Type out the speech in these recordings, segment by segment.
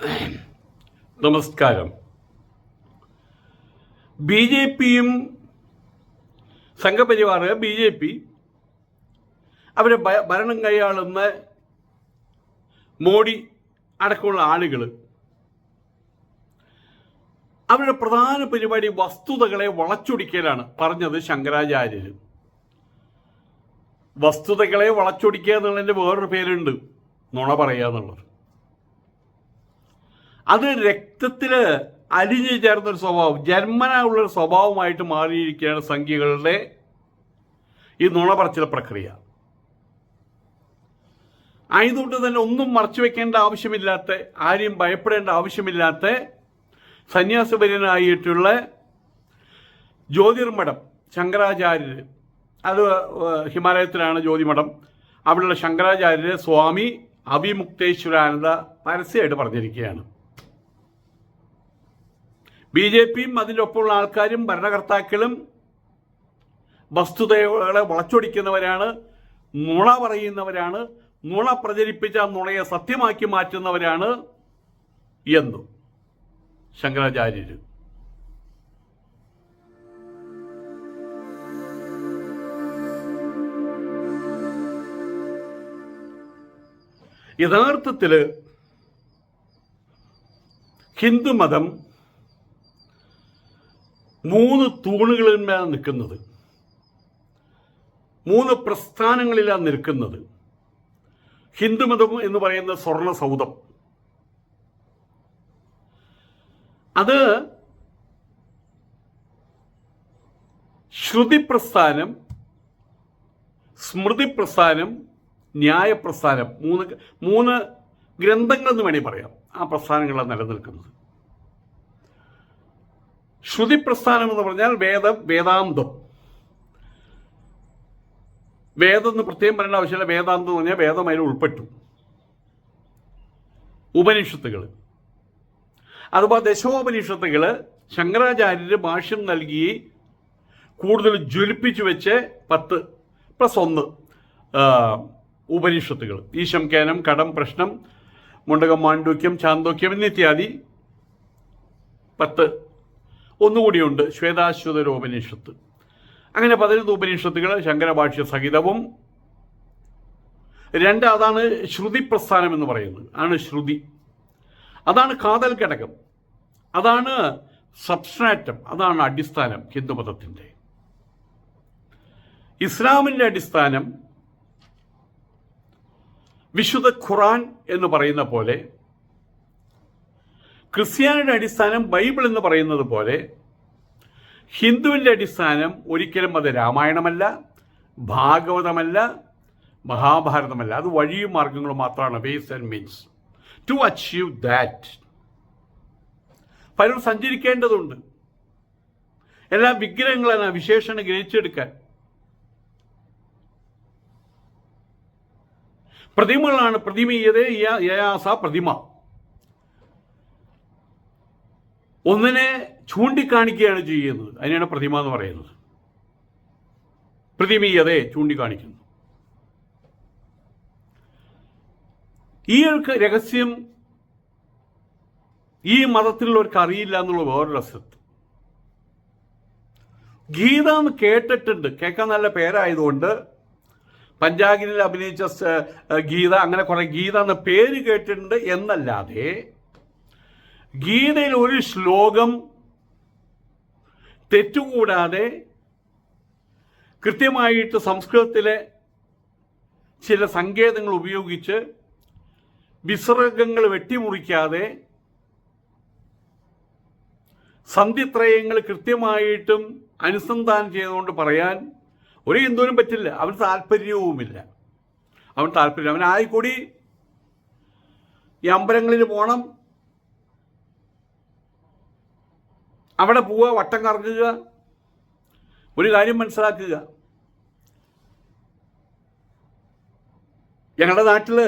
നമസ്കാരം. B J പിയും Sangh Parivar B J P അവരെ ഭരണം കൈയാളുന്ന മോഡി അടക്കമുള്ള ആളുകൾ അവരുടെ പ്രധാന പരിപാടി വസ്തുതകളെ വളച്ചൊടിക്കലാണ് പറഞ്ഞത് ശങ്കരാചാര്യർ വസ്തുതകളെ വളച്ചൊടിക്കുക എന്നുള്ളതിന്റെ വേറൊരു പേരുണ്ട്. നുണ പറയുക എന്നുള്ളത്. അത് രക്തത്തിൽ അലിഞ്ഞു ചേർന്നൊരു സ്വഭാവം ജന്മനാ ഉള്ളൊരു സ്വഭാവമായിട്ട് മാറിയിരിക്കുകയാണ് സംഖ്യകളുടെ ഈ നുണ പറച്ചില പ്രക്രിയ. ആയതുകൊണ്ട് തന്നെ ഒന്നും മറച്ചു വെക്കേണ്ട ആവശ്യമില്ലാത്ത ആരെയും ഭയപ്പെടേണ്ട ആവശ്യമില്ലാത്ത സന്യാസപര്യനായിട്ടുള്ള ജ്യോതിർമഠം ശങ്കരാചാര്യർ അത് ഹിമാലയത്തിലാണ് ജ്യോതിമഠം. അവിടെയുള്ള ശങ്കരാചാര്യര് സ്വാമി അഭിമുക്തേശ്വരാനന്ദ പരസ്യമായിട്ട് പറഞ്ഞിരിക്കുകയാണ്. ബി ജെ പിയും അതിന്റെ ഒപ്പമുള്ള ആൾക്കാരും ഭരണകർത്താക്കളും വസ്തുതകളെ വളച്ചൊടിക്കുന്നവരാണ് നുണ പറയുന്നവരാണ് നുണ പ്രചരിപ്പിച്ച നുണയെ സത്യമാക്കി മാറ്റുന്നവരാണ് എന്നു ശങ്കരാചാര്യർ യഥാർത്ഥത്തിൽ ഹിന്ദുമതം മൂന്ന് തൂണുകളിന്മേലാണ് നിൽക്കുന്നത്. മൂന്ന് പ്രസ്ഥാനങ്ങളിലാണ് നിൽക്കുന്നത്. ഹിന്ദുമതം എന്ന് പറയുന്ന സ്വർണ സൗധം. അത് ശ്രുതി പ്രസ്ഥാനം സ്മൃതി പ്രസ്ഥാനം ന്യായപ്രസ്ഥാനം മൂന്ന് മൂന്ന് ഗ്രന്ഥങ്ങളെന്ന് വേണമെങ്കിൽ പറയാം. ആ പ്രസ്ഥാനങ്ങളാണ് നിലനിൽക്കുന്നത്. ശ്രുതി പ്രസ്ഥാനം എന്ന് പറഞ്ഞാൽ വേദം വേദാന്തം. വേദം എന്ന് പ്രത്യേകം പറയേണ്ട ആവശ്യമില്ല. വേദാന്തം എന്ന് പറഞ്ഞാൽ വേദം അതിൽ ഉൾപ്പെട്ടു. ഉപനിഷത്തുകൾ അതുപോലെ ദശോപനിഷത്തുകൾ ശങ്കരാചാര്യർ ഭാഷ്യം നൽകി കൂടുതൽ ജ്വലിപ്പിച്ചു വെച്ച് പത്ത് പ്ലസ് ഒന്ന് ഉപനിഷത്തുകൾ ഈശം കേനം കടം പ്രശ്നം മുണ്ടകം മാണ്ഡൂക്യം ചാന്തോക്യം എന്നിത്യാദി പത്ത് ഒന്നുകൂടിയുണ്ട് ശ്വേതാശ്വതരോപനിഷത്ത് അങ്ങനെ പതിനൊന്ന് ഉപനിഷത്തുകൾ ശങ്കരഭാഷ്യ സഹിതവും. രണ്ട് അതാണ് ശ്രുതി പ്രസ്ഥാനം എന്ന് പറയുന്നത്. ആണ് ശ്രുതി. അതാണ് കാതൽ ഘടകം. അതാണ് സബ്സ്ട്രാറ്റം. അതാണ് അടിസ്ഥാനം ഹിന്ദുമതത്തിന്റെ. ഇസ്ലാമിന്റെ അടിസ്ഥാനം വിശുദ്ധ ഖുറാൻ എന്ന് പറയുന്ന പോലെ ക്രിസ്ത്യാനിയുടെ അടിസ്ഥാനം ബൈബിൾ എന്ന് പറയുന്നത് പോലെ ഹിന്ദുവിന്റെ അടിസ്ഥാനം ഒരിക്കലും അത് രാമായണമല്ല ഭാഗവതമല്ല മഹാഭാരതമല്ല. അത് വഴിയും മാർഗങ്ങളും മാത്രമാണ്. Ways and means to achieve that പലരും സഞ്ചരിക്കേണ്ടതുണ്ട്. എല്ലാ വിഗ്രഹങ്ങളാണ് വിശേഷണം ഗ്രഹിച്ചെടുക്കാൻ. പ്രതിമകളാണ് പ്രതിമീയതേ യയാസ പ്രതിമ. ഒന്നിനെ ചൂണ്ടിക്കാണിക്കുകയാണ് ചെയ്യുന്നത്. അതിനെയാണ് പ്രതിമ എന്ന് പറയുന്നത്. പ്രതിമീയതേ ചൂണ്ടിക്കാണിക്കുന്നു. ഈ ഒരു രഹസ്യം ഈ മതത്തിലുള്ളവർക്ക് അറിയില്ല എന്നുള്ള വേറൊരു രസത്ത് ഗീത എന്ന് കേട്ടിട്ടുണ്ട്. കേൾക്കാൻ നല്ല പേരായതുകൊണ്ട് പഞ്ചാഗിനിൽ അഭിനയിച്ച ഗീത അങ്ങനെ കുറെ ഗീത എന്ന പേര് കേട്ടിട്ടുണ്ട് എന്നല്ലാതെ ഗീതയിൽ ഒരു ശ്ലോകം തെറ്റുകൂടാതെ കൃത്യമായിട്ട് സംസ്കൃതത്തിലെ ചില സങ്കേതങ്ങൾ ഉപയോഗിച്ച് വിസർഗങ്ങൾ വെട്ടിമുറിക്കാതെ സന്ധിത്രയങ്ങൾ കൃത്യമായിട്ടും അനുസന്ധാനം ചെയ്തുകൊണ്ട് പറയാൻ ഒരു ഹിന്ദുവിനും പറ്റില്ല. അവൻ താല്പര്യവുമില്ല. അവൻ താല്പര്യം അവൻ ആയിക്കൂടി ഈ അമ്പലങ്ങളിൽ പോകണം അവിടെ പോവുക വട്ടം കറങ്ങുക ഒരു കാര്യം മനസ്സിലാക്കുക. ഞങ്ങളുടെ നാട്ടിൽ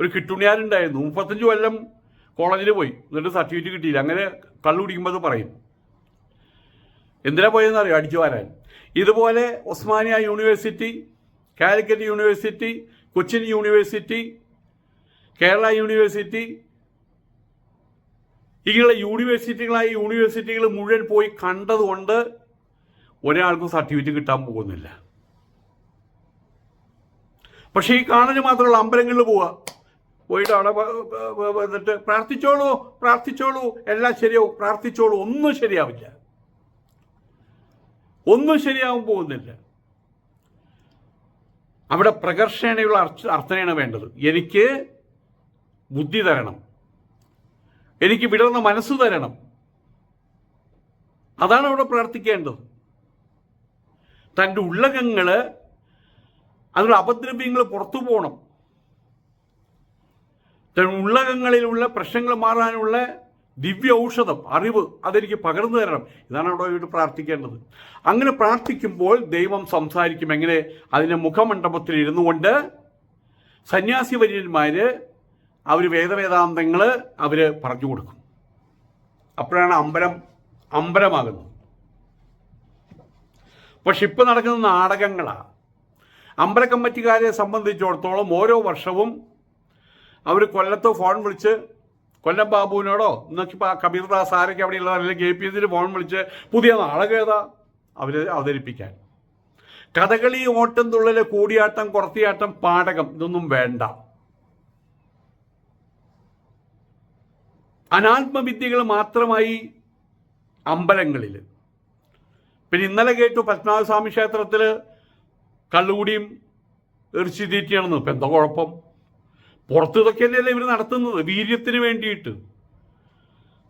ഒരു കിട്ടുണിയാരുണ്ടായിരുന്നു. മുപ്പത്തഞ്ച് കൊല്ലം കോളേജിൽ പോയി. എന്നിട്ട് സർട്ടിഫിക്കറ്റ് കിട്ടിയില്ല. അങ്ങനെ കള്ളു കുടിക്കുമ്പോൾ അത് പറയും. എന്തിനാ പോയതെന്ന് അറിയോ? അടിച്ചു വരാൻ. ഇതുപോലെ Osmania university Calicut university Cochin university Kerala university ഇങ്ങനെയുള്ള യൂണിവേഴ്സിറ്റികളായി യൂണിവേഴ്സിറ്റികൾ മുഴുവൻ പോയി കണ്ടതുകൊണ്ട് ഒരാൾക്കും സർട്ടിഫിക്കറ്റ് കിട്ടാൻ പോകുന്നില്ല. പക്ഷേ ഈ കാണൽ മാത്രമുള്ള അമ്പലങ്ങളിൽ പോവുക. പോയിട്ട് അവിടെ വന്നിട്ട് പ്രാർത്ഥിച്ചോളൂ പ്രാർത്ഥിച്ചോളൂ എല്ലാം ശരിയാവും പ്രാർത്ഥിച്ചോളൂ ഒന്നും ശരിയാവില്ല. ഒന്നും ശരിയാവാൻ പോകുന്നില്ല. അവിടെ പ്രകർഷണയുള്ള അർത്ഥനയാണ് വേണ്ടത്. എനിക്ക് ബുദ്ധി തരണം. എനിക്ക് വിടർന്ന മനസ്സ് തരണം. അതാണ് അവിടെ പ്രാർത്ഥിക്കേണ്ടത്. തന്റെ ഉള്ളകങ്ങൾ അതിലുള്ള അപദ്രവ്യങ്ങൾ പുറത്തു പോകണം തന്റെ ഉള്ളകങ്ങളിലുള്ള പ്രശ്നങ്ങൾ മാറാനുള്ള ദിവ്യ ഔഷധം അറിവ് അതെനിക്ക് പകർന്നു തരണം. ഇതാണ് അവിടെ പോയിട്ട് പ്രാർത്ഥിക്കേണ്ടത്. അങ്ങനെ പ്രാർത്ഥിക്കുമ്പോൾ ദൈവം സംസാരിക്കും. എങ്ങനെ? അതിന്റെ മുഖമണ്ഡപത്തിൽ ഇരുന്നു കൊണ്ട് സന്യാസി വര്യന്മാർ അവർ വേദവേദാന്തങ്ങൾ അവർ പറഞ്ഞു കൊടുക്കും. അപ്പോഴാണ് അമ്പലം അമ്പലമാകുന്നത്. പക്ഷെ ഇപ്പം നടക്കുന്ന നാടകങ്ങളാണ് അമ്പല കമ്മിറ്റിക്കാരെ സംബന്ധിച്ചിടത്തോളം ഓരോ വർഷവും അവർ കൊല്ലത്ത് ഫോൺ വിളിച്ച് കൊല്ലം ബാബുവിനോടോ ഇന്നൊക്കെ കബീർദാസ് ആരൊക്കെ അവിടെയുള്ള അല്ലെങ്കിൽ കെ പി എസിന് ഫോൺ വിളിച്ച് പുതിയ നാടകം ഏതാ അവർ അവതരിപ്പിക്കാൻ. കഥകളി ഓട്ടം തുള്ളൽ കൂടിയാട്ടം കുറത്തിയാട്ടം പാടകം ഇതൊന്നും വേണ്ട. അനാത്മവിദ്യകൾ മാത്രമായി അമ്പലങ്ങളിൽ. പിന്നെ ഇന്നലെ കേട്ടു പത്മനാഭസ്വാമി ക്ഷേത്രത്തിൽ കള്ളുകൂടിയും എറിച്ചു തീറ്റിയാണെന്ന്. ഇപ്പം എന്താ കുഴപ്പം? പുറത്ത് ഇതൊക്കെ തന്നെയല്ലേ ഇവർ നടത്തുന്നത്? വീര്യത്തിന് വേണ്ടിയിട്ട്.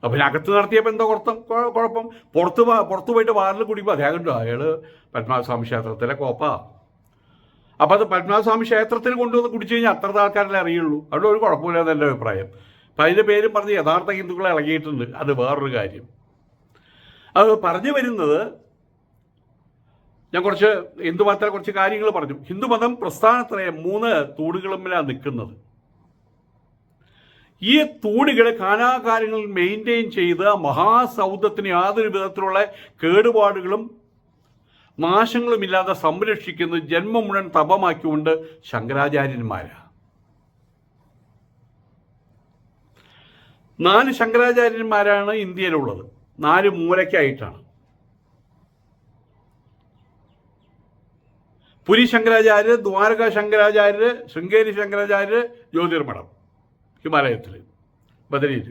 അപ്പം അകത്ത് നടത്തിയപ്പോൾ എന്താ കുഴപ്പം? കുഴപ്പം? പുറത്ത് പുറത്ത് പോയിട്ട് വാറിൽ കുടിക്കുമ്പോൾ അദ്ദേഹം കണ്ടു അയാൾ പത്മനാഭസ്വാമി ക്ഷേത്രത്തിലെ കോപ്പ. അപ്പം അത് പത്മനാഭസ്വാമി ക്ഷേത്രത്തിൽ കൊണ്ടുവന്ന് കുടിച്ചു കഴിഞ്ഞാൽ അത്ര ആൾക്കാരല്ലേ അറിയുള്ളൂ. അവിടെ ഒരു കുഴപ്പമില്ല എന്റെ അഭിപ്രായം. അപ്പം അതിന്റെ പേരും പറഞ്ഞ് യഥാർത്ഥ ഹിന്ദുക്കളെ ഇളകിയിട്ടുണ്ട്. അത് വേറൊരു കാര്യം. അത് പറഞ്ഞു വരുന്നത് ഞാൻ കുറച്ച് ഹിന്ദു മതത്തിലെ കുറച്ച് കാര്യങ്ങൾ പറഞ്ഞു. ഹിന്ദുമതം പ്രസ്ഥാനത്തിലെ മൂന്ന് തൂണുകളുമ്മിലാണ് നിൽക്കുന്നത്. ഈ തൂണുകൾ കാലാകാലങ്ങളിൽ മെയിന്റെയിൻ ചെയ്ത് മഹാസൗദത്തിന് യാതൊരു വിധത്തിലുള്ള കേടുപാടുകളും നാശങ്ങളുമില്ലാതെ സംരക്ഷിക്കുന്നത് ജന്മം മുഴുവൻ തപമാക്കിക്കൊണ്ട് ശങ്കരാചാര്യന്മാരാണ് നാല് ശങ്കരാചാര്യന്മാരാണ് ഇന്ത്യയിലുള്ളത്. നാല് മൂലയ്ക്കായിട്ടാണ്. പുരി ശങ്കരാചാര്യർ ദ്വാരക ശങ്കരാചാര്യർ ശൃംഗേരി ശങ്കരാചാര്യർ ജ്യോതിർമഠം ഹിമാലയത്തിൽ ബദരിയിൽ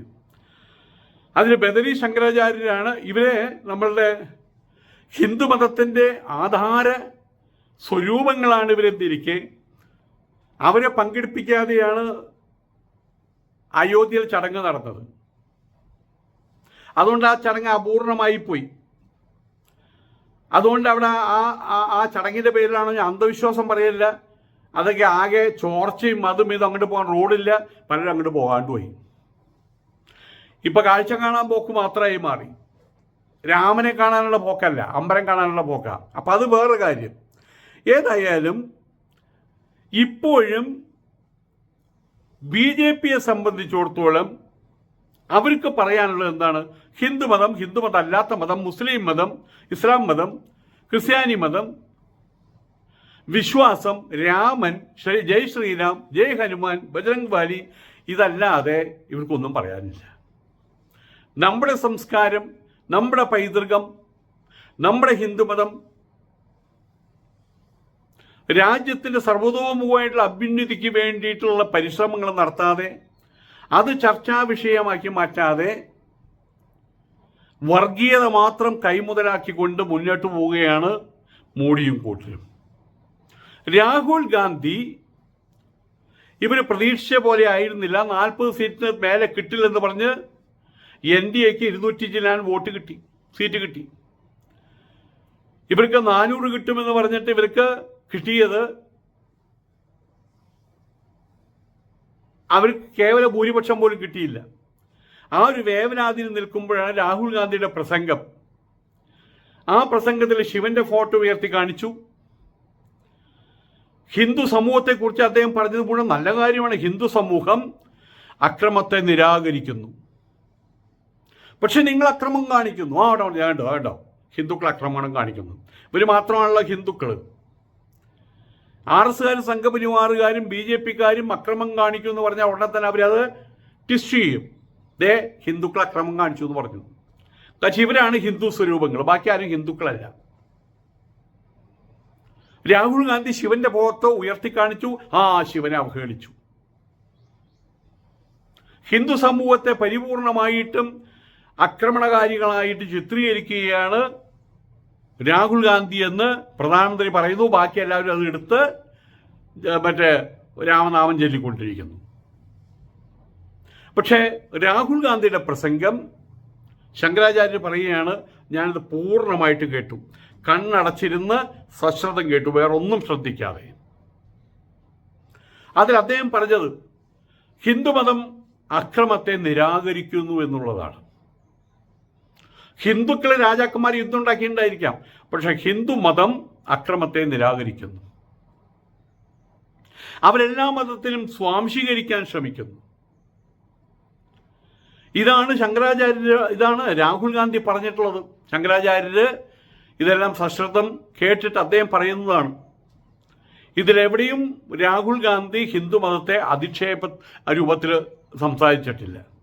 അതിൽ ബദരി ശങ്കരാചാര്യരാണ് ഇവരെ നമ്മളുടെ ഹിന്ദുമതത്തിന്റെ ആധാര സ്വരൂപങ്ങളാണ് ഇവരെന്തിരിക്കെ? അവരെ പങ്കെടുപ്പിക്കാതെയാണ് അയോധ്യയിൽ ചടങ്ങ് നടന്നത്. അതുകൊണ്ട് ആ ചടങ്ങ് അപൂർണമായി പോയി. അതുകൊണ്ട് അവിടെ ആ ആ- ചടങ്ങിന്റെ പേരിലാണ് ഞാൻ അന്ധവിശ്വാസം പറയില്ല അതൊക്കെ ആകെ ചോർച്ചയും അതും ഇതും അങ്ങോട്ട് പോകാൻ റോഡില്ല. പലരും അങ്ങോട്ട് പോകാണ്ട് പോയി. ഇപ്പൊ കാഴ്ച കാണാൻ പോക്ക് മാത്രമായി മാറി. രാമനെ കാണാനുള്ള പോക്കല്ല അമ്പലം കാണാനുള്ള പോക്ക. അപ്പം അത് വേറെ കാര്യം. ഏതായാലും ഇപ്പോഴും ബി ജെ പിയെ സംബന്ധിച്ചിടത്തോളം അവർക്ക് പറയാനുള്ളത് എന്താണ്? ഹിന്ദുമതം ഹിന്ദുമതം അല്ലാത്ത മതം മുസ്ലിം മതം ഇസ്ലാം മതം ക്രിസ്ത്യാനി മതം വിശ്വാസം രാമൻ ശ്രീ ജയ് ശ്രീരാം ജയ് ഹനുമാൻ ബജരംഗ് ബാലി ഇതല്ലാതെ ഇവർക്കൊന്നും പറയാനില്ല. നമ്മുടെ സംസ്കാരം നമ്മുടെ പൈതൃകം നമ്മുടെ ഹിന്ദുമതം രാജ്യത്തിന്റെ സർവതോമുഖമായിട്ടുള്ള അഭ്യുന്നതിക്ക് വേണ്ടിയിട്ടുള്ള പരിശ്രമങ്ങൾ നടത്താതെ അത് ചർച്ചാ വിഷയമാക്കി മാറ്റാതെ വർഗീയത മാത്രം കൈമുതലാക്കിക്കൊണ്ട് മുന്നോട്ട് പോവുകയാണ് മോഡിയും കൂട്ടരും. രാഹുൽ ഗാന്ധി ഇവർ പ്രതീക്ഷിച്ച പോലെ ആയിരുന്നില്ല. നാൽപ്പത് സീറ്റിന് മേലെ കിട്ടില്ലെന്ന് പറഞ്ഞ് എൻ ഡി എക്ക് ഇരുന്നൂറ്റി ചില്ലാൻ വോട്ട് കിട്ടി സീറ്റ് കിട്ടി. ഇവർക്ക് നാനൂറ് കിട്ടുമെന്ന് പറഞ്ഞിട്ട് ഇവർക്ക് കിട്ടിയത് അവർക്ക് കേവല ഭൂരിപക്ഷം പോലും കിട്ടിയില്ല. ആ ഒരു വേവനാതിൽ നിൽക്കുമ്പോഴാണ് രാഹുൽ ഗാന്ധിയുടെ പ്രസംഗം. ആ പ്രസംഗത്തിൽ ശിവന്റെ ഫോട്ടോ ഉയർത്തി കാണിച്ചു. ഹിന്ദു സമൂഹത്തെക്കുറിച്ച് അദ്ദേഹം പറഞ്ഞത് മുഴുവൻ നല്ല കാര്യമാണ്. ഹിന്ദു സമൂഹം അക്രമത്തെ നിരാകരിക്കുന്നു. പക്ഷെ നിങ്ങൾ അക്രമം കാണിക്കുന്നു. ആ വേണ്ടോ വേണ്ടോ ഹിന്ദുക്കൾ അക്രമണം കാണിക്കുന്നു. ഇവർ മാത്രമാണല്ലോ ഹിന്ദുക്കൾ ആർ എസ്കാരും സംഘപരിവാറുകാരും ബി ജെ പിക്കാരും അക്രമം കാണിക്കും എന്ന് പറഞ്ഞാൽ ഉടനെ തന്നെ അവരത് ട്വിസ്റ്റ് ചെയ്യും. ദേ ഹിന്ദുക്കൾ അക്രമം കാണിച്ചു എന്ന് പറഞ്ഞു. പക്ഷേ ഇവരാണ് ഹിന്ദു സ്വരൂപങ്ങൾ. ബാക്കി ആരും ഹിന്ദുക്കളല്ല. രാഹുൽ ഗാന്ധി ശിവന്റെ മുഖത്ത് ഉയർത്തി കാണിച്ചു ആ ശിവനെ അവഹേളിച്ചു. ഹിന്ദു സമൂഹത്തെ പരിപൂർണമായിട്ടും ആക്രമണകാരികളായിട്ട് ചിത്രീകരിക്കുകയാണ് രാഹുൽ ഗാന്ധി എന്ന് പ്രധാനമന്ത്രി പറയുന്നു. ബാക്കി എല്ലാവരും അത് എടുത്ത് മറ്റേ രാമനാമം ചൊല്ലിക്കൊണ്ടിരിക്കുന്നു. പക്ഷേ രാഹുൽ ഗാന്ധിയുടെ പ്രസംഗം ശങ്കരാചാര്യർ പറയുകയാണ് ഞാനിത് പൂർണമായിട്ട് കേട്ടു. കണ്ണടച്ചിരുന്ന് സശ്രദ്ധം കേട്ടു വേറൊന്നും ശ്രദ്ധിക്കാതെ. അതിൽ അദ്ദേഹം പറഞ്ഞത് ഹിന്ദുമതം അക്രമത്തെ നിരാകരിക്കുന്നു എന്നുള്ളതാണ്. ഹിന്ദുക്കളെ രാജാക്കന്മാർ യുദ്ധം ഉണ്ടാക്കിയിട്ടുണ്ടായിരിക്കാം. പക്ഷെ ഹിന്ദു മതം അക്രമത്തെ നിരാകരിക്കുന്നു. അവരെല്ലാ മതത്തിലും സ്വാംശീകരിക്കാൻ ശ്രമിക്കുന്നു. ഇതാണ് ശങ്കരാചാര്യ ഇതാണ് രാഹുൽ ഗാന്ധി പറഞ്ഞിട്ടുള്ളത്. ശങ്കരാചാര്യര് ഇതെല്ലാം സശ്രദ്ധം കേട്ടിട്ട് അദ്ദേഹം പറയുന്നതാണ്. ഇതിലെവിടെയും രാഹുൽ ഗാന്ധി ഹിന്ദു മതത്തെ അധിക്ഷേപ രൂപത്തിൽ സംസാരിച്ചിട്ടില്ല.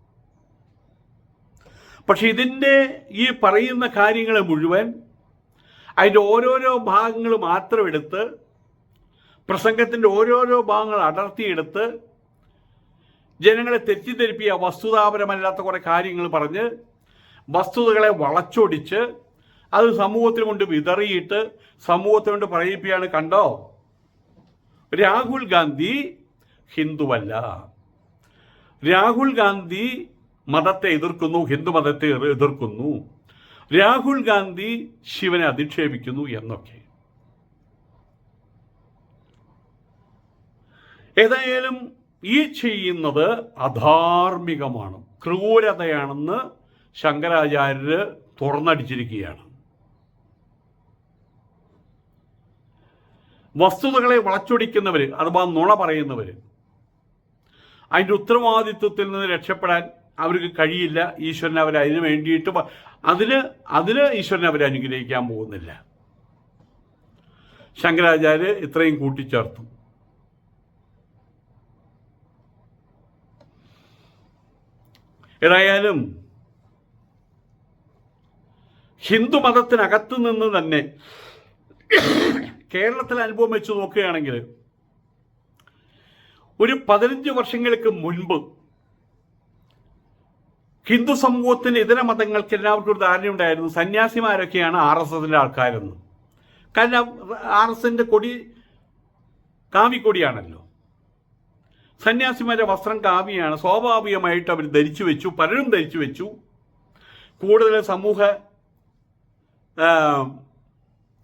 പക്ഷെ ഇതിന്റെ ഈ പറയുന്ന കാര്യങ്ങൾ മുഴുവൻ അതിന്റെ ഓരോരോ ഭാഗങ്ങൾ മാത്രം എടുത്ത് പ്രസംഗത്തിന്റെ ഓരോരോ ഭാഗങ്ങൾ അടർത്തിയെടുത്ത് ജനങ്ങളെ തെറ്റിദ്ധരിപ്പിയ വസ്തുതാപരമല്ലാത്ത കുറേ കാര്യങ്ങൾ പറഞ്ഞ് വസ്തുതകളെ വളച്ചൊടിച്ച് അത് സമൂഹത്തിന് കൊണ്ട് വിതറിയിട്ട് സമൂഹത്തെ കൊണ്ട് പറയിപ്പിയാണ് കണ്ടോ? രാഹുൽ ഗാന്ധി ഹിന്ദുവല്ല. രാഹുൽ ഗാന്ധി മതത്തെ എതിർക്കുന്നു ഹിന്ദുമതത്തെ എതിർക്കുന്നു. രാഹുൽ ഗാന്ധി ശിവനെ അധിക്ഷേപിക്കുന്നു എന്നൊക്കെ. ഏതായാലും ഈ ചെയ്യുന്നത് അധാർമികമാണ് ക്രൂരതയാണെന്ന് ശങ്കരാചാര്യര് തുറന്നടിച്ചിരിക്കുകയാണ്. വസ്തുതകളെ വളച്ചൊടിക്കുന്നവര് അഥവാ നുണ പറയുന്നവര് അതിന്റെ ഉത്തരവാദിത്വത്തിൽ നിന്ന് രക്ഷപ്പെടാൻ അവർക്ക് കഴിയില്ല. ഈശ്വരൻ അവരെ അതിന് വേണ്ടിയിട്ട് അതിന് അതിന് ഈശ്വരൻ അവരെ അനുഗ്രഹിക്കാൻ പോകുന്നില്ല. ശങ്കരാചാര്യ ഇത്രയും കൂട്ടിച്ചേർത്തു. ഏതായാലും ഹിന്ദു മതത്തിനകത്ത് നിന്ന് തന്നെ കേരളത്തിൽ അനുഭവം വെച്ച് നോക്കുകയാണെങ്കിൽ ഒരു പതിനഞ്ച് വർഷങ്ങൾക്ക് മുൻപ് ഹിന്ദു സമൂഹത്തിന് ഇതര മതങ്ങൾക്ക് എല്ലാവർക്കും ഒരു ധാരണയുണ്ടായിരുന്നു സന്യാസിമാരൊക്കെയാണ് ആർ എസ് എസിന്റെ ആൾക്കാരെന്ന്. കാരണം ആർ എസ് എസിന്റെ കൊടി കാവിക്കൊടിയാണല്ലോ. സന്യാസിമാരുടെ വസ്ത്രം കാവിയാണ്. സ്വാഭാവികമായിട്ട് അവർ ധരിച്ചു വെച്ചു. പലരും ധരിച്ചു വെച്ചു. കൂടുതൽ സമൂഹ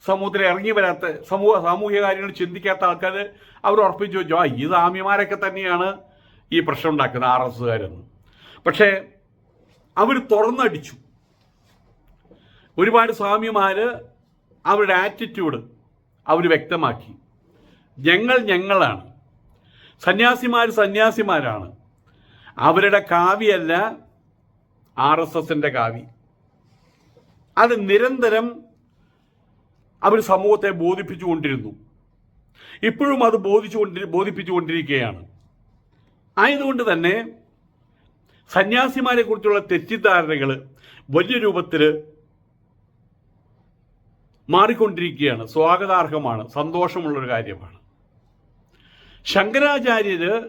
സമൂഹത്തിൽ ഇറങ്ങി വരാത്ത സമൂഹ സാമൂഹിക കാര്യങ്ങൾ ചിന്തിക്കാത്ത ആൾക്കാർ അവർ ഉറപ്പിച്ചു വെച്ചു. ആ ഈ സാമ്യമാരൊക്കെ തന്നെയാണ് ഈ പ്രശ്നം ഉണ്ടാക്കുന്നത് ആർ എസ്സുകാരെന്ന് പക്ഷേ അവർ തുറന്നടിച്ചു. ഒരുപാട് സ്വാമിമാര് അവരുടെ ആറ്റിറ്റ്യൂഡ് അവർ വ്യക്തമാക്കി. ഞങ്ങൾ ഞങ്ങളാണ്. സന്യാസിമാർ സന്യാസിമാരാണ്. അവരുടെ കാവ്യല്ല ആർ എസ് എസിന്റെ കാവ്യ. അത് നിരന്തരം അവർ സമൂഹത്തെ ബോധിപ്പിച്ചുകൊണ്ടിരുന്നു. ഇപ്പോഴും അത് ബോധിച്ചുകൊണ്ടി ബോധിപ്പിച്ചുകൊണ്ടിരിക്കുകയാണ്. ആയതുകൊണ്ട് തന്നെ സന്യാസിമാരെ കുറിച്ചുള്ള തെറ്റിദ്ധാരണകൾ വലിയ രൂപത്തിൽ മാറിക്കൊണ്ടിരിക്കുകയാണ്. സ്വാഗതാർഹമാണ്. സന്തോഷമുള്ളൊരു കാര്യമാണ്. ശങ്കരാചാര്യര്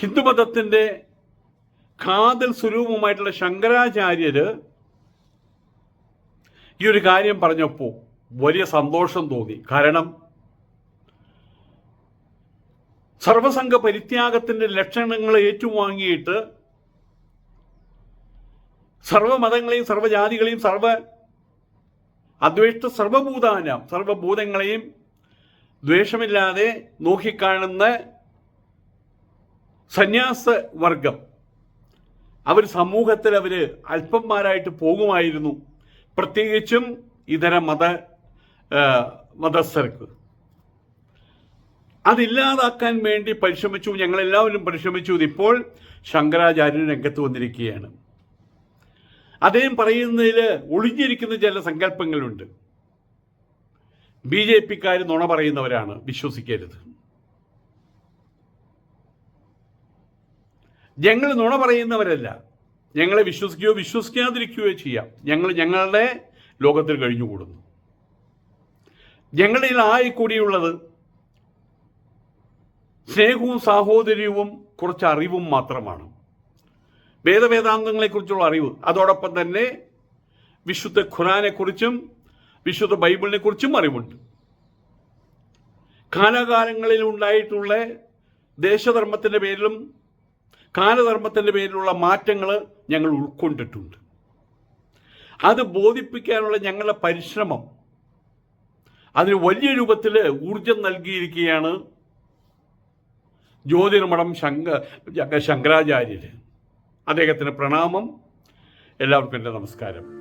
ഹിന്ദുമതത്തിന്റെ കാതൽ സ്വരൂപമായിട്ടുള്ള ശങ്കരാചാര്യര് ഈ ഒരു കാര്യം പറഞ്ഞപ്പോൾ വലിയ സന്തോഷം തോന്നി. കാരണം സർവസംഘ പരിത്യാഗത്തിന്റെ ലക്ഷണങ്ങൾ ഏറ്റുവാങ്ങിയിട്ട് സർവമതങ്ങളെയും സർവജാതികളെയും സർവ അദ്വേഷ്ട സർവഭൂതാനം സർവഭൂതങ്ങളെയും ദ്വേഷമില്ലാതെ നോക്കിക്കാണുന്ന സന്യാസ വർഗം അവർ സമൂഹത്തിൽ അവർ അല്പന്മാരായിട്ട് പോകുമായിരുന്നു. പ്രത്യേകിച്ചും ഇതര മത മതസ്ഥർക്ക്. അതില്ലാതാക്കാൻ വേണ്ടി പരിശ്രമിച്ചു ഞങ്ങളെല്ലാവരും പരിശ്രമിച്ചു. ഇതിപ്പോൾ ശങ്കരാചാര്യൻ രംഗത്ത് വന്നിരിക്കുകയാണ്. അദ്ദേഹം പറയുന്നതിൽ ഒളിഞ്ഞിരിക്കുന്ന ചില സങ്കല്പങ്ങളുണ്ട്. ബി ജെ പിക്കാർ നുണ പറയുന്നവരാണ് വിശ്വസിക്കരുത്. ഞങ്ങൾ നുണ പറയുന്നവരല്ല. ഞങ്ങളെ വിശ്വസിക്കുകയോ വിശ്വസിക്കാതിരിക്കുകയോ ചെയ്യാം. ഞങ്ങൾ ഞങ്ങളുടെ ലോകത്തിൽ കഴിഞ്ഞുകൂടുന്നു. ഞങ്ങളിൽ ആയിക്കൂടിയുള്ളത് സ്നേഹവും സാഹോദര്യവും കുറച്ച് അറിവും മാത്രമാണ്. വേദവേദാന്തങ്ങളെക്കുറിച്ചുള്ള അറിവ്. അതോടൊപ്പം തന്നെ വിശുദ്ധ ഖുറാനെക്കുറിച്ചും വിശുദ്ധ ബൈബിളിനെക്കുറിച്ചും അറിവുണ്ട്. കാലകാലങ്ങളിൽ ഉണ്ടായിട്ടുള്ള ദേശധർമ്മത്തിന്റെ പേരിലും കാലധർമ്മത്തിന്റെ പേരിലുള്ള മാറ്റങ്ങൾ ഞങ്ങൾ ഉൾക്കൊണ്ടിട്ടുണ്ട്. അത് ബോധിപ്പിക്കാനുള്ള ഞങ്ങളുടെ പരിശ്രമം അതിന് വലിയ രൂപത്തിൽ ഊർജം നൽകിയിരിക്കുകയാണ് ജ്യോതിർമഠം ശങ്ക ശങ്കരാചാര്യർ അദ്ദേഹത്തിന് പ്രണാമം. എല്ലാവർക്കും എന്റെ നമസ്കാരം.